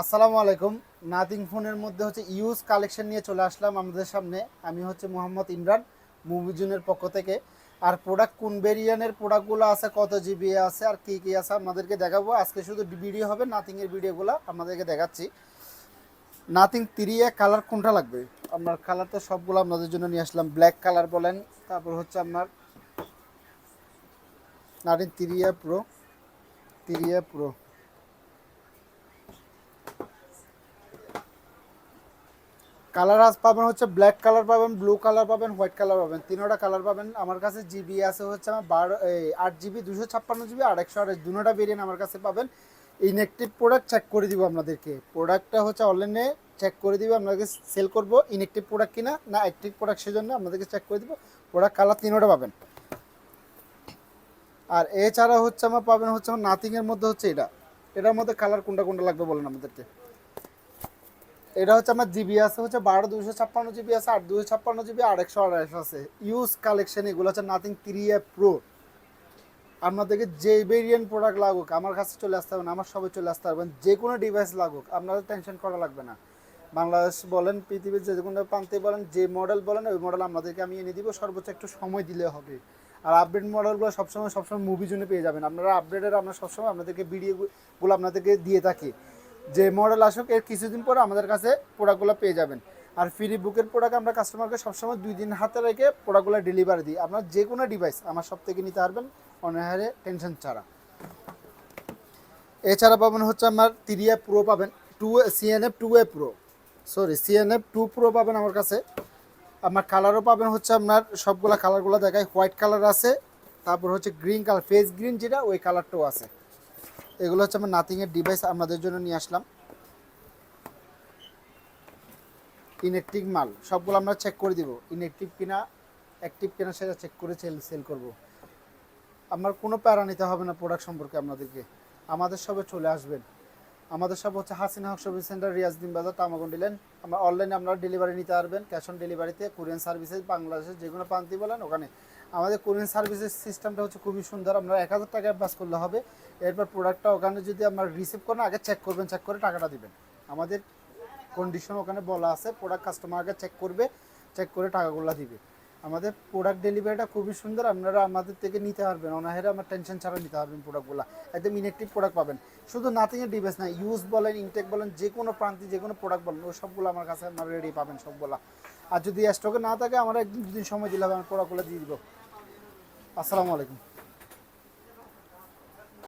আসসালামু আলাইকুম। নাথিং ফোনের মধ্যে হচ্ছে ইউজ কালেকশন নিয়ে চলে আসলাম আমাদের সামনে। আমি হচ্ছে মোহাম্মদ ইমরান, মুভিজুনের পক্ষ থেকে। আর প্রোডাক্ট কোন ভেরিয়ানের প্রোডাক্টগুলো আছে, কত জিবি আছে, আর কী কী আছে আপনাদেরকে দেখাবো। আজকে শুধু ভিডিও হবে নাথিংয়ের ভিডিওগুলো আপনাদেরকে দেখাচ্ছি। থ্রি এ কালার কোনটা লাগবে? আপনার কালার তো সবগুলো আপনাদের জন্য নিয়ে আসলাম। ব্ল্যাক কালার বলেন, তারপর হচ্ছে আপনার নাথিং তিরিয়া প্রো তিরিয়া প্রো কালার আজ পাবেন হচ্ছে ব্ল্যাক কালার পাবেন, ব্লু কালার পাবেন, হোয়াইট কালার পাবেন। তিনোটা কালার পাবেন। আমার কাছে জিবি আছে হচ্ছে আমার বারো আট জিবি দুশো ছাপ্পান্ন জিবি, আর একশো আঠাশ দুটোটা ভেরিয়েন্ট আমার কাছে পাবেন। ইনএক্টিভ প্রোডাক্ট চেক করে দিব আপনাদেরকে। প্রোডাক্টটা হচ্ছে অনলাইনে চেক করে দিব আপনাকে সেল করব। ইনএক্টিভ প্রোডাক্ট কিনা না অ্যাক্টিভ প্রোডাক্ট সেজন্য আপনাদেরকে চেক করে দিব। প্রোডাক্ট কালার তিনোটা পাবেন। আর এছাড়া হচ্ছে আমার পাবেন হচ্ছে আমার নাথিংয়ের মধ্যে হচ্ছে এটা। এটার মধ্যে কালার কোনটা কোনটা লাগবে বলেন আমাদেরকে। এটা হচ্ছে আমার জিবি আছে, হচ্ছে বারো দুশো ছাপ্পান্ন জিবি আছে, আট দুশো ছাপ্পান্ন জিবি আর একশো আঠাশ আছে। ইউজ কালেকশন এগুলো হচ্ছে নাথিং থ্রি এ প্রো আপনাদেরকে যে ভেরিয়েন্ট প্রোডাক্ট লাগুক, আমার কাছে চলে আসতে হবে না, আমার সবাই চলে আসতে পারবেন যে কোনো ডিভাইস লাগুক, আপনাদের টেনশন করা লাগবে না। বাংলাদেশ বলেন, পৃথিবীর যে কোনো প্রান্তে বলেন, যে মডেল বলেন, ওই মডেল আপনাদেরকে আমি এনে দিব, সর্বোচ্চ একটু সময় দিলে হবে। আর আপডেট মডেলগুলো সবসময় সবসময় মুভি জন্য পেয়ে যাবেন। আপনারা আপডেটের আমরা সবসময় আপনাদেরকে ভিডিওগুলো আপনাদেরকে দিয়ে থাকি। যে মডেল আসুক, এর কিছুদিন পরে আমাদের কাছে প্রোডাক্টগুলো পেয়ে যাবেন। আর ফ্রি বুকের প্রোডাক্ট আমরা কাস্টমারকে সবসময় দুই দিন হাতে রেখে প্রোডাক্টগুলো ডেলিভারি দিই। আপনার যে কোনো ডিভাইস আমার সব থেকে নিতে পারবেন অনাহারে টেনশন ছাড়া। এছাড়া পাবেন হচ্ছে আমার তিরিয়া প্রো পাবেন টু সিএনএফ টু এ pro sorry CMF two pro পাবেন আমার কাছে। আমার কালারও পাবেন হচ্ছে আপনার সবগুলা কালারগুলো দেখায় হোয়াইট কালার আছে, তারপর হচ্ছে গ্রিন কালার ফেস গ্রিন যেটা, ওই কালারটাও আছে। এগুলো হচ্ছে আমার নাথিংয়ের ডিভাইস আপনাদের জন্য নিয়ে আসলাম। ইনঅ্যাক্টিভ মাল, সবগুলো আমরা চেক করে দিব। ইনঅ্যাক্টিভ কিনা অ্যাক্টিভ কিনা সেটা চেক করে সেল সেল করব। আমার কোনো প্যারা নিতে হবে না প্রোডাক্ট সম্পর্কে আপনাদেরকে। আমাদের সবে চলে আসবেন। আমাদের সব হচ্ছে হাসিনা হক সার্ভিস সেন্টার রিয়াজদিন বাজার টামাগুন দিলেন। আমরা অনলাইনে আপনারা ডেলিভারি নিতে পারবেন ক্যাশ অন ডেলিভারিতে কোরিয়ান সার্ভিসেস বাংলাদেশের যে কোনো প্রান্তি বলেন, ওখানে। আমাদের কোরিয়ান সার্ভিসের সিস্টেমটা হচ্ছে খুবই সুন্দর। আপনারা এক হাজার টাকা অ্যাডভান্স করলে হবে। এরপর প্রোডাক্টটা ওখানে যদি আপনারা রিসিভ করেন, আগে চেক করবেন চেক করে টাকাটা দিবেন। আমাদের কন্ডিশন ওখানে বলা আছে প্রোডাক্ট কাস্টমার আগে চেক করবে চেক করে টাকাগুলো দিবে। আমাদের প্রোডাক্ট ডেলিভারিটা খুবই সুন্দর। আপনারা আমাদের থেকে নিতে পারবেন। অনাহারে আমার টেনশন ছাড়া নিতে পারবেন প্রোডাক্টগুলো একদম ইনেকটিভ প্রোডাক্ট পাবেন। শুধু নাথিংয়ের ডিভাইস না ইউজ বলেন ইনটেক বলেন, যে কোনো প্রান্তে যে কোনো প্রোডাক্ট বলেন, ওই সবগুলো আমার কাছে আপনারা রেডি পাবেন সবগুলো। আর যদি স্টকে না থাকে, আমরা একদিন দুদিন সময় দিলে হবে, আমার প্রোডাক্টগুলো দিয়ে দিব। আসসালামু আলাইকুম।